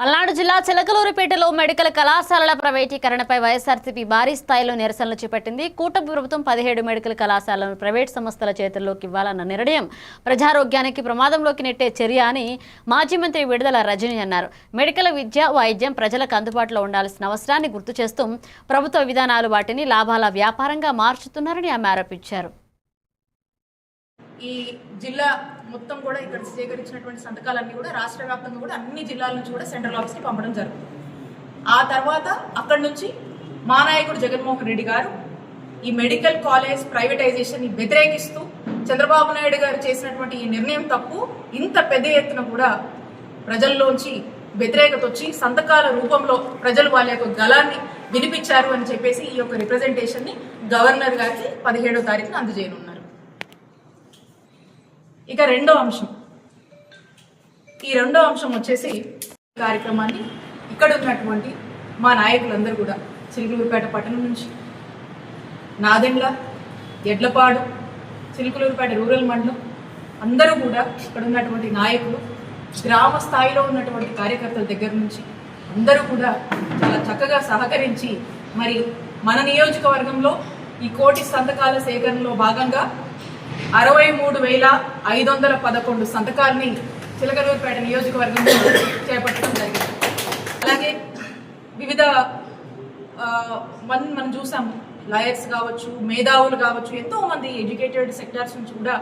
పల్నాడు జిల్లా చిలకలూరిపేటలో మెడికల్ కళాశాలల ప్రైవేటీకరణపై వైఎస్ఆర్సీపీ భారీ స్థాయిలో నిరసనలు చేపట్టింది. కూటమి ప్రభుత్వం పదిహేడు మెడికల్ కళాశాలను ప్రైవేట్ సంస్థల చేతుల్లోకి ఇవ్వాలన్న నిర్ణయం ప్రజారోగ్యానికి ప్రమాదంలోకి నెట్టే చర్య అని మాజీ మంత్రి విడుదల రజని అన్నారు. మెడికల్ విద్య వైద్యం ప్రజలకు అందుబాటులో ఉండాల్సిన అవసరాన్ని గుర్తు చేస్తూ ప్రభుత్వ విధానాలు వాటిని లాభాల వ్యాపారంగా మార్చుతున్నారని ఆమె ఆరోపించారు. ఈ జిల్లా మొత్తం కూడా ఇక్కడ సేకరించినటువంటి సంతకాలన్నీ కూడా రాష్ట్ర వ్యాప్తంగా కూడా అన్ని జిల్లాల నుంచి కూడా సెంట్రల్ ఆఫీస్కి పంపడం జరుగుతుంది. ఆ తర్వాత అక్కడి నుంచి మా నాయకుడు జగన్మోహన్ రెడ్డి గారు ఈ మెడికల్ కాలేజ్ ప్రైవేటైజేషన్ వ్యతిరేకిస్తూ చంద్రబాబు నాయుడు గారు చేసినటువంటి ఈ నిర్ణయం తప్పు ఇంత పెద్ద ఎత్తున కూడా ప్రజల్లోంచి వ్యతిరేకత వచ్చి సంతకాల రూపంలో ప్రజలు వాళ్ళ యొక్క గలాన్ని వినిపించారు అని చెప్పేసి ఈ యొక్క రిప్రజెంటేషన్ని గవర్నర్ గారికి పదిహేడో తారీఖున అందజేయనున్నారు. ఇక రెండో అంశం. ఈ రెండో అంశం వచ్చేసి కార్యక్రమాన్ని ఇక్కడ ఉన్నటువంటి మా నాయకులందరూ కూడా చిలుకలూరుపేట పట్టణం నుంచి నాదెండ్ల ఎడ్లపాడు చిలుకలూరుపేట రూరల్ మండలం అందరూ కూడా ఇక్కడ ఉన్నటువంటి నాయకులు గ్రామ స్థాయిలో ఉన్నటువంటి కార్యకర్తల దగ్గర నుంచి అందరూ కూడా చాలా చక్కగా సహకరించి మరి మన నియోజకవర్గంలో ఈ కోటి సంతకాల సేకరణలో భాగంగా అరవై మూడు వేల ఐదు వందల పదకొండు సంతకాల్ని చిలకలూరుపేట నియోజకవర్గంలో చేపట్టడం జరిగింది. అలాగే వివిధ ఆ, మన మనం చూసాము లాయర్స్ కావచ్చు మేధావులు కావచ్చు ఎంతో మంది ఎడ్యుకేటెడ్ సెక్టార్స్ నుంచి కూడా